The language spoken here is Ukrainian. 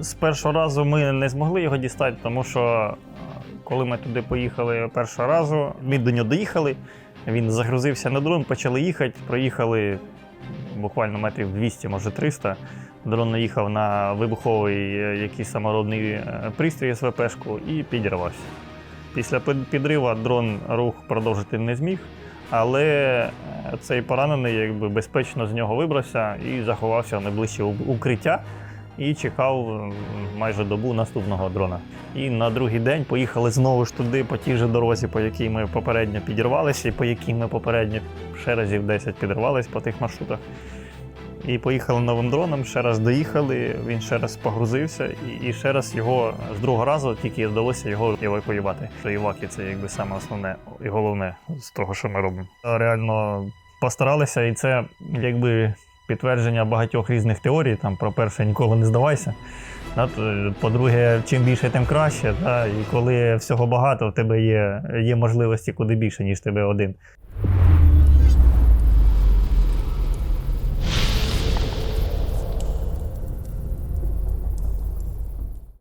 З першого разу ми не змогли його дістати, тому що е, коли ми туди поїхали першого разу, ми до нього доїхали. Він загрузився на дрон, почали їхати. Проїхали буквально метрів 200, може 300. Дрон наїхав на вибуховий е, якийсь саморобний е, пристрій СВПшку і підірвався. Після під- підриву дрон рух продовжити не зміг, але цей поранений якби безпечно з нього вибрався і заховався в найближче укриття і чекав майже добу наступного дрона. І на другий день поїхали знову ж туди, по тій же дорозі, по якій ми попередньо підірвалися, і по якій ми попередньо ще разів 10 підривались по тих маршрутах. І поїхали новим дроном, ще раз доїхали, він ще раз погрузився, і, і ще раз його з другого разу тільки вдалося його евакуювати. Що іваки це якби саме основне і головне з того, що ми робимо. Реально постаралися, і це якби підтвердження багатьох різних теорій. Там про перше ніколи не здавайся. По-друге, чим більше, тим краще. І коли всього багато, в тебе є, є можливості куди більше, ніж тебе один.